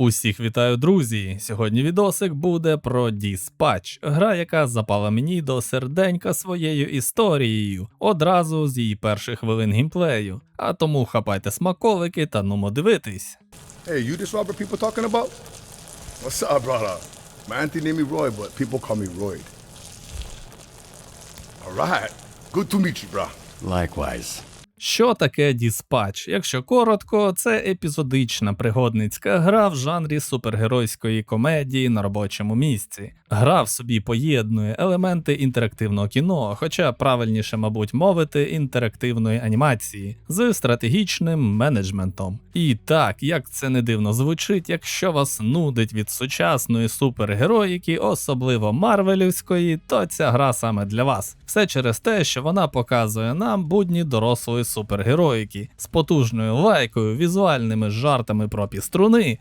Усіх вітаю, друзі! Сьогодні відосик буде про Dispatch, гра, яка запала мені до серденька своєю історією, одразу з її перших хвилин геймплею. А тому хапайте смаколики та нумо дивитись. Hey, you this Robert people talking about? What's up, brother? My auntie named me Roy, but people call me Royd. All right. Good to meet you, bro. Likewise. Що таке Dispatch? Якщо коротко, це епізодична пригодницька гра в жанрі супергеройської комедії на робочому місці. Гра в собі поєднує елементи інтерактивного кіно, хоча правильніше, мабуть, мовити, інтерактивної анімації з стратегічним менеджментом. І так, як це не дивно звучить, якщо вас нудить від сучасної супергероїки, особливо марвелівської, то ця гра саме для вас. Все через те, що вона показує нам будні дорослої супергероїки з потужною лайкою, візуальними жартами про піструни,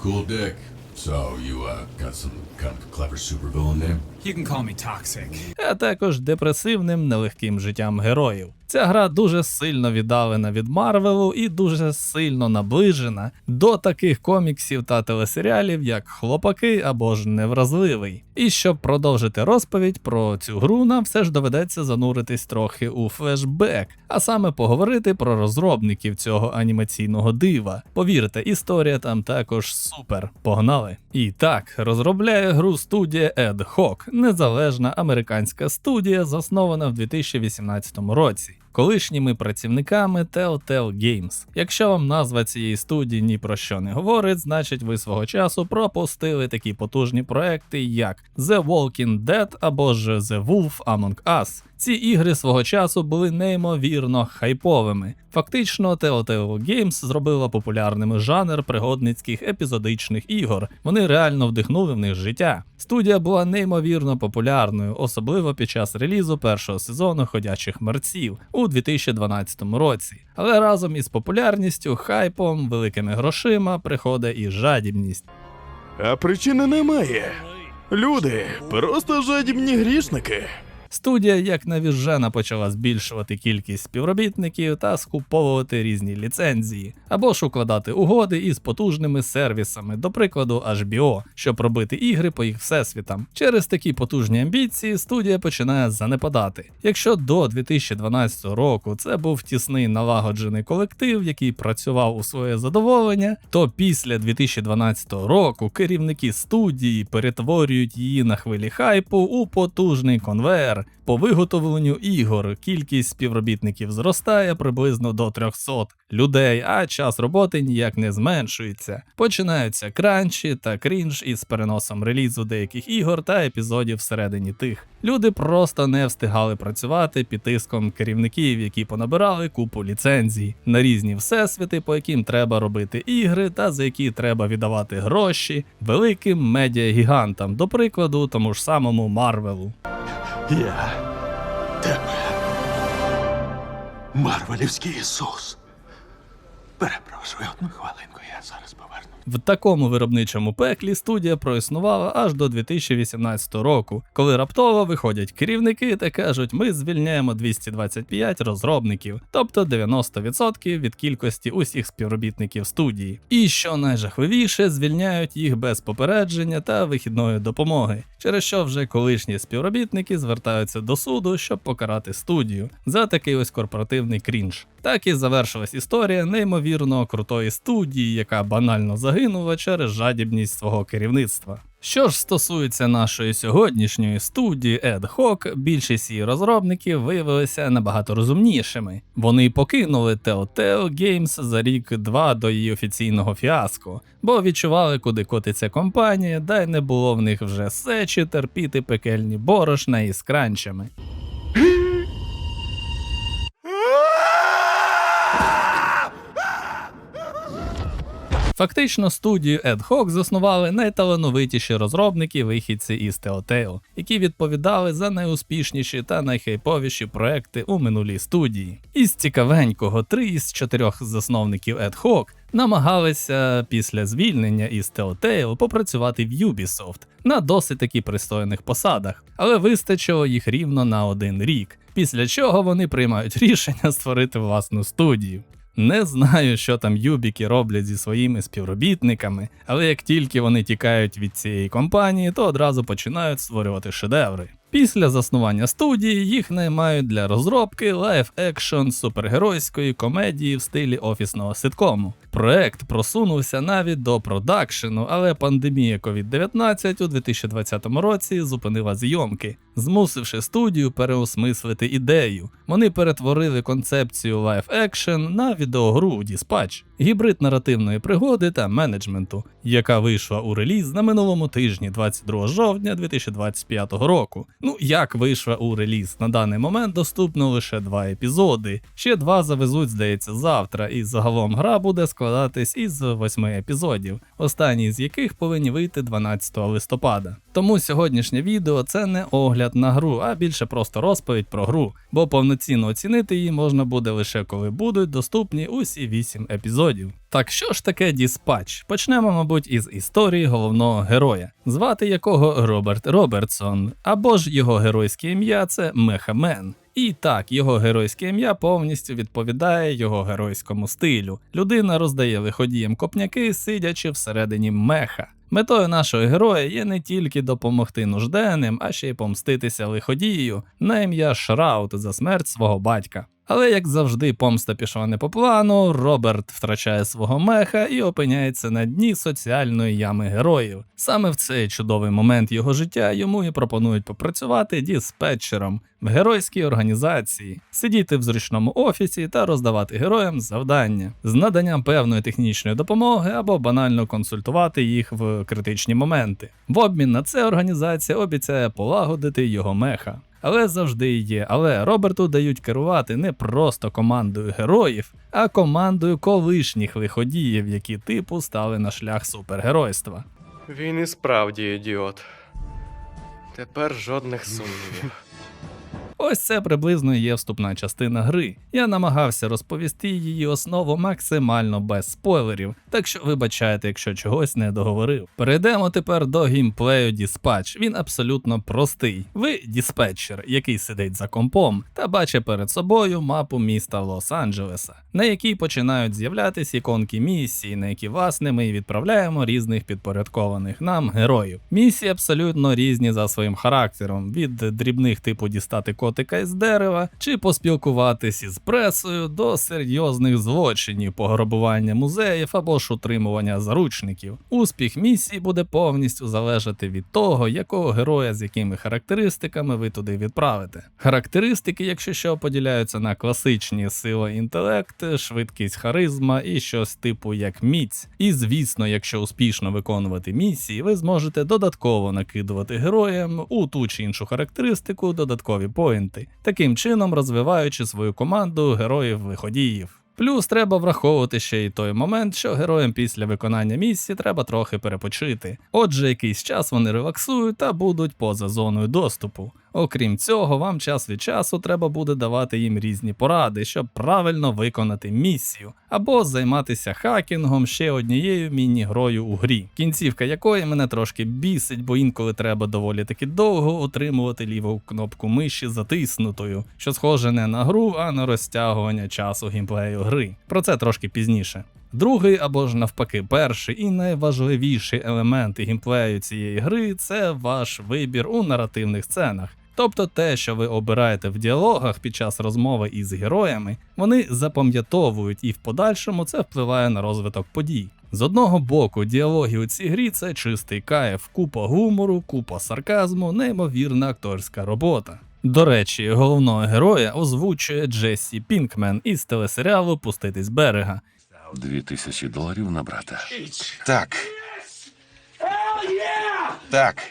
Cool dick. So you uh, got some kind of clever supervillain name? You can call me toxic. а також депресивним нелегким життям героїв. Ця гра дуже сильно віддалена від Марвелу і дуже сильно наближена до таких коміксів та телесеріалів, як Хлопаки або ж Невразливий. І щоб продовжити розповідь про цю гру, нам все ж доведеться зануритись трохи у флешбек, а саме поговорити про розробників цього анімаційного дива. Повірте, історія там також супер. Погнали! І так, розробляє гру студія Ed Hoc, незалежна американська студія, заснована в 2018 році. Колишніми працівниками Telltale Games. Якщо вам назва цієї студії ні про що не говорить, значить ви свого часу пропустили такі потужні проекти, як The Walking Dead або ж The Wolf Among Us. Ці ігри свого часу були неймовірно хайповими. Фактично, Telltale Games зробила популярними жанр пригодницьких епізодичних ігор. Вони реально вдихнули в них життя. Студія була неймовірно популярною, особливо під час релізу першого сезону ходячих мерців у 2012 році. Але разом із популярністю, хайпом, великими грошима приходить і жадібність. А причини немає. Люди просто жадібні грішники. Студія як навіжена почала збільшувати кількість співробітників та скуповувати різні ліцензії, або ж укладати угоди із потужними сервісами, до прикладу HBO, щоб робити ігри по їх всесвітам. Через такі потужні амбіції студія починає занепадати. Якщо до 2012 року це був тісний налагоджений колектив, який працював у своє задоволення, то після 2012 року керівники студії перетворюють її на хвилі хайпу у потужний конвейер. По виготовленню ігор кількість співробітників зростає приблизно до 300 людей, а час роботи ніяк не зменшується. Починаються кранчі та крінж із переносом релізу деяких ігор та епізодів всередині тих. Люди просто не встигали працювати під тиском керівників, які понабирали купу ліцензій на різні всесвіти, по яким треба робити ігри, та за які треба віддавати гроші великим медіагігантам, до прикладу, тому ж самому Марвелу. Я тебе. Марвелівський Ісус. Перепрошую одну хвилинку, я зараз. В такому виробничому пеклі студія проіснувала аж до 2018 року, коли раптово виходять керівники та кажуть, ми звільняємо 225 розробників, тобто 90% від кількості усіх співробітників студії. І що найжахливіше, звільняють їх без попередження та вихідної допомоги, через що вже колишні співробітники звертаються до суду, щоб покарати студію за такий ось корпоративний крінж. Так і завершилась історія неймовірно крутої студії, яка банально загинула через жадібність свого керівництва. Що ж стосується нашої сьогоднішньої студії Ad Hoc, більшість її розробників виявилися набагато розумнішими. Вони покинули Telltale Games за рік-два до її офіційного фіаско, бо відчували, куди котиться компанія, да й не було в них вже сечі терпіти пекельні борошна із кранчами. Фактично, студію Ad Hoc заснували найталановитіші розробники вихідці із Telltale, які відповідали за найуспішніші та найхайповіші проекти у минулій студії. Із цікавенького, три із чотирьох засновників Ad Hoc намагалися після звільнення із Telltale попрацювати в Ubisoft на досить таки пристойних посадах, але вистачило їх рівно на один рік. Після чого вони приймають рішення створити власну студію. Не знаю, що там юбіки роблять зі своїми співробітниками, але як тільки вони тікають від цієї компанії, то одразу починають створювати шедеври. Після заснування студії їх наймають для розробки лайф-екшн супергеройської комедії в стилі офісного ситкому. Проект просунувся навіть до продакшену, але пандемія COVID-19 у 2020 році зупинила зйомки, змусивши студію переосмислити ідею. Вони перетворили концепцію лайф-екшн на відеогру Dispatch, гібрид наративної пригоди та менеджменту, яка вийшла у реліз на минулому тижні, 22 жовтня 2025 року. Ну як вийшла у реліз? На даний момент доступно лише два епізоди. Ще два завезуть, здається, завтра, і загалом гра буде складатись із восьми епізодів, останні з яких повинні вийти 12 листопада. Тому сьогоднішнє відео це не огляд на гру, а більше просто розповідь про гру, бо повноцінно оцінити її можна буде лише коли будуть доступні усі 8 епізодів. Так що ж таке Діспач? Почнемо, мабуть, із історії головного героя, звати якого Роберт Робертсон, або ж його геройське ім'я це Мехамен. І так, його геройське ім'я повністю відповідає його геройському стилю. Людина роздає лиходіям копняки, сидячи всередині меха. Метою нашого героя є не тільки допомогти нужденним, а ще й помститися лиходією на ім'я Шраут за смерть свого батька. Але як завжди, помста пішла не по плану, Роберт втрачає свого меха і опиняється на дні соціальної ями героїв. Саме в цей чудовий момент його життя йому і пропонують попрацювати диспетчером в геройській організації, сидіти в зручному офісі та роздавати героям завдання з наданням певної технічної допомоги або банально консультувати їх в критичні моменти. В обмін на це організація обіцяє полагодити його меха. Але завжди є. Але Роберту дають керувати не просто командою героїв, а командою колишніх лиходіїв, які типу стали на шлях супергеройства. Він і справді ідіот. Тепер жодних сумнівів. Ось це приблизно є вступна частина гри. Я намагався розповісти її основу максимально без спойлерів, так що вибачайте, якщо чогось не договорив. Перейдемо тепер до геймплею Dispatch. Він абсолютно простий. Ви диспетчер, який сидить за компом та бачить перед собою мапу міста Лос-Анджелеса, на якій починають з'являтися іконки місії, на які власне ми відправляємо різних підпорядкованих нам героїв. Місії абсолютно різні за своїм характером, від дрібних типу дістати котика із дерева чи поспілкуватись із пресою до серйозних злочинів, пограбування музеїв або ж утримування заручників. Успіх місії буде повністю залежати від того, якого героя з якими характеристиками ви туди відправите. Характеристики, якщо що, поділяються на класичні сила, інтелект, швидкість, харизма і щось типу як міць. І звісно, якщо успішно виконувати місії, ви зможете додатково накидувати героям у ту чи іншу характеристику додаткові поінти, таким чином розвиваючи свою команду героїв-виходіїв. Плюс треба враховувати ще й той момент, що героям після виконання місії треба трохи перепочити. Отже, якийсь час вони релаксують та будуть поза зоною доступу. Окрім цього, вам час від часу треба буде давати їм різні поради, щоб правильно виконати місію, або займатися хакінгом ще однією міні-грою у грі, кінцівка якої мене трошки бісить, бо інколи треба доволі таки довго утримувати ліву кнопку миші затиснутою, що схоже не на гру, а на розтягування часу геймплею гри. Про це трошки пізніше. Другий або ж навпаки, перший і найважливіший елемент геймплею цієї гри це ваш вибір у наративних сценах. Тобто те, що ви обираєте в діалогах під час розмови із героями, вони запам'ятовують і в подальшому це впливає на розвиток подій. З одного боку, діалоги у цій грі це чистий кайф, купа гумору, купа сарказму, неймовірна акторська робота. До речі, головного героя озвучує Джессі Пінкмен із телесеріалу Пустити з берега. Дві тисячі доларів на брата. Так. Так.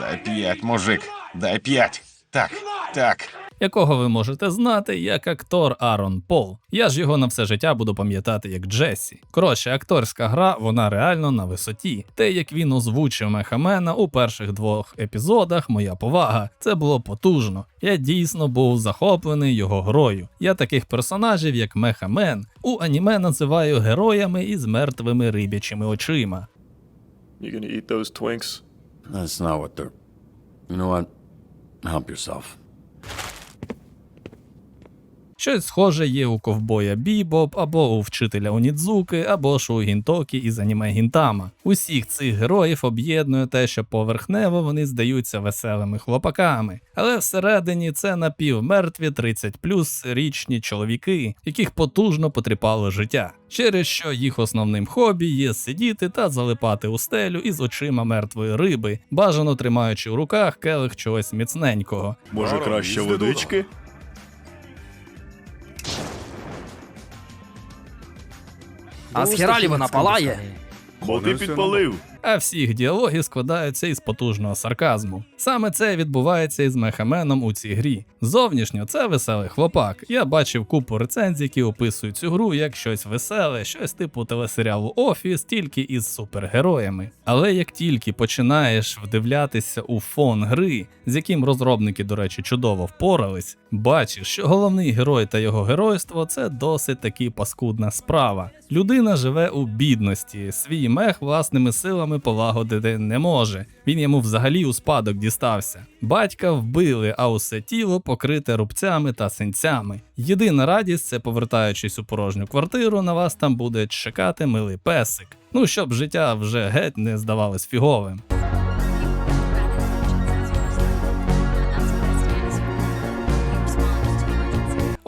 Дай п'ять, мужик. Дай п'ять. Так. Так. якого ви можете знати як актор Арон Пол. Я ж його на все життя буду пам'ятати як Джесі. Коротше, акторська гра, вона реально на висоті. Те, як він озвучив Мехамена у перших двох епізодах, моя повага, це було потужно. Я дійсно був захоплений його грою. Я таких персонажів, як Мехамен, у аніме називаю героями із мертвими рибячими очима. You gonna eat those twinks? That's not what they're. You know what? Help yourself. Щось схоже є у ковбоя Бібоп, або у вчителя Онідзуки, або ж у Гінтокі із аніме Гінтама. Усіх цих героїв об'єднує те, що поверхнево вони здаються веселими хлопаками, але всередині це напівмертві 30 плюс річні чоловіки, яких потужно потріпало життя, через що їх основним хобі є сидіти та залипати у стелю із очима мертвої риби, бажано тримаючи у руках келих чогось міцненького. Може, краще водички? А з хералі вона палає? Бо ти підпалив. А всі їх діалоги складаються із потужного сарказму. Саме це відбувається із мехаменом у цій грі. Зовнішньо це веселий хлопак. Я бачив купу рецензій, які описують цю гру як щось веселе, щось типу телесеріалу Офіс, тільки із супергероями. Але як тільки починаєш вдивлятися у фон гри, з яким розробники, до речі, чудово впорались, бачиш, що головний герой та його геройство це досить таки паскудна справа. Людина живе у бідності, свій мех власними силами полагодити не може. Він йому взагалі у спадок дістався. Батька вбили, а усе тіло покрите рубцями та синцями. Єдина радість це повертаючись у порожню квартиру, на вас там буде чекати милий песик. Ну щоб життя вже геть не здавалось фіговим.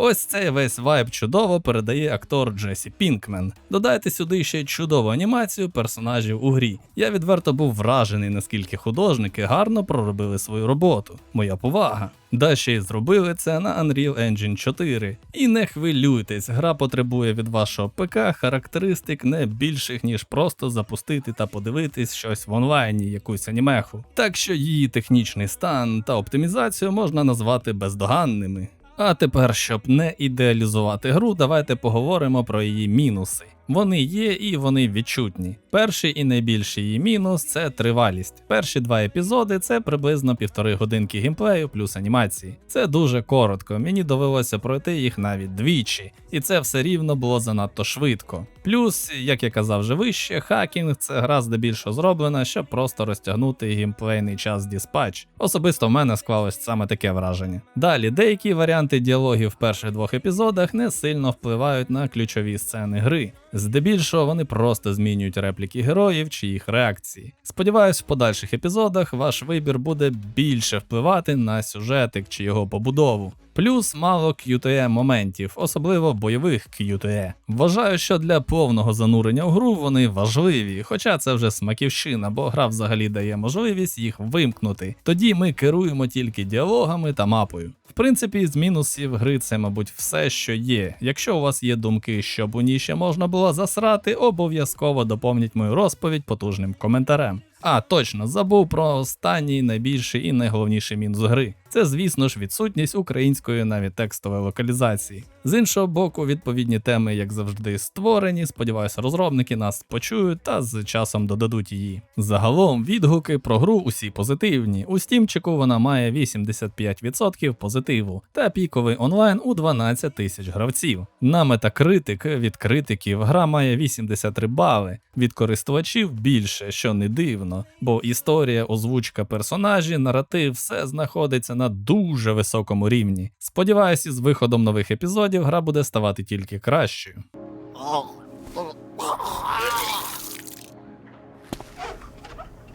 Ось цей весь вайб чудово передає актор Джесі Пінкмен. Додайте сюди ще чудову анімацію персонажів у грі. Я відверто був вражений, наскільки художники гарно проробили свою роботу. Моя повага. Да ще й зробили це на Unreal Engine 4. І не хвилюйтесь, гра потребує від вашого ПК характеристик не більших, ніж просто запустити та подивитись щось в онлайні, якусь анімеху. Так що її технічний стан та оптимізацію можна назвати бездоганними. А тепер, щоб не ідеалізувати гру, давайте поговоримо про її мінуси. Вони є і вони відчутні. Перший і найбільший її мінус це тривалість. Перші два епізоди це приблизно півтори годинки геймплею плюс анімації. Це дуже коротко, мені довелося пройти їх навіть двічі, і це все рівно було занадто швидко. Плюс, як я казав вже вище, хакінг це гра здебільшого зроблена, щоб просто розтягнути геймплейний час диспач. Особисто в мене склалось саме таке враження. Далі, деякі варіанти діалогів в перших двох епізодах не сильно впливають на ключові сцени гри. Здебільшого вони просто змінюють репліки героїв чи їх реакції. Сподіваюсь, в подальших епізодах ваш вибір буде більше впливати на сюжетик чи його побудову. Плюс мало QTE моментів, особливо бойових QTE. Вважаю, що для повного занурення в гру вони важливі, хоча це вже смаківщина, бо гра взагалі дає можливість їх вимкнути. Тоді ми керуємо тільки діалогами та мапою. В принципі, з мінусів гри це, мабуть, все, що є. Якщо у вас є думки, щоб у ній ще можна було засрати, обов'язково доповніть мою розповідь потужним коментарем. А, точно, забув про останній найбільший і найголовніший мінус гри. Це, звісно ж, відсутність української навіть текстової локалізації. З іншого боку, відповідні теми, як завжди, створені. Сподіваюся, розробники нас почують та з часом додадуть її. Загалом відгуки про гру усі позитивні. У стімчику вона має 85% позитиву та піковий онлайн у 12 тисяч гравців. На Metacritic від критиків гра має 83 бали, від користувачів більше, що не дивно, бо історія, озвучка персонажі, наратив все знаходиться на дуже високому рівні. Сподіваюсь, із виходом нових епізодів гра буде ставати тільки кращою.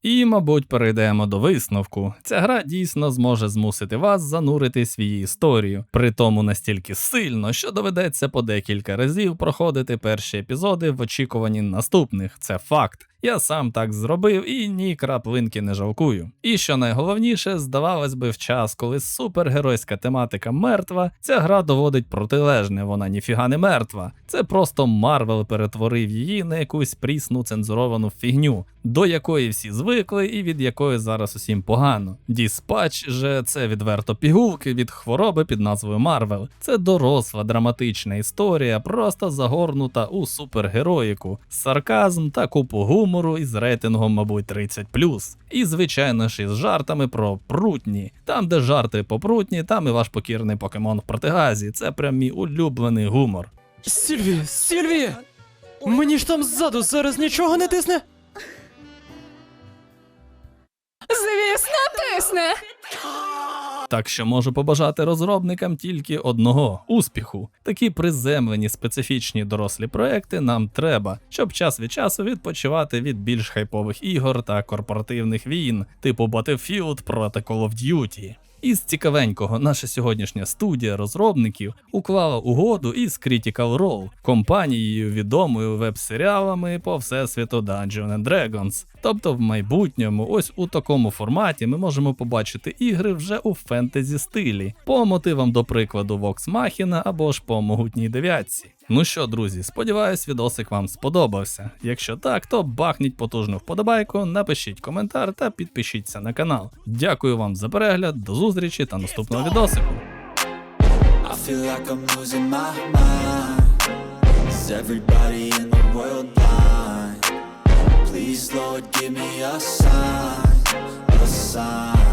І, мабуть, перейдемо до висновку. Ця гра дійсно зможе змусити вас зануритись в її історію, при тому настільки сильно, що доведеться по декілька разів проходити перші епізоди в очікуванні наступних. Це факт. Я сам так зробив і ні краплинки не жалкую. І що найголовніше, здавалось би, в час, коли супергеройська тематика мертва, ця гра доводить протилежне, вона ніфіга не мертва. Це просто Марвел перетворив її на якусь прісну цензуровану фігню, до якої всі звикли і від якої зараз усім погано. Діспач же це відверто пігулки від хвороби під назвою Марвел. Це доросла драматична історія, просто загорнута у супергероїку, сарказм та купу гумору із рейтингом, мабуть, 30+. І, звичайно ж, із жартами про прутні. Там, де жарти по прутні, там і ваш покірний покемон в протигазі. Це прям мій улюблений гумор. Сільві, Сільві! Мені ж там ззаду зараз нічого не тисне. Звісно, тисне. Так що можу побажати розробникам тільки одного успіху. Такі приземлені специфічні дорослі проекти нам треба, щоб час від часу відпочивати від більш хайпових ігор та корпоративних війн, типу Battlefield проти Call of Duty. Із цікавенького, наша сьогоднішня студія розробників уклала угоду із Critical Role, компанією відомою веб-серіалами по всесвіту Dungeons and Dragons. Тобто в майбутньому, ось у такому форматі ми можемо побачити ігри вже у фентезі стилі, по мотивам, до прикладу, Vox Machina або ж по могутній дев'ятці. Ну що, друзі, сподіваюсь, відосик вам сподобався. Якщо так, то бахніть потужну вподобайку, напишіть коментар та підпишіться на канал. Дякую вам за перегляд, до зустрічі та наступного відосику. Please, Lord, give me a sign, a sign.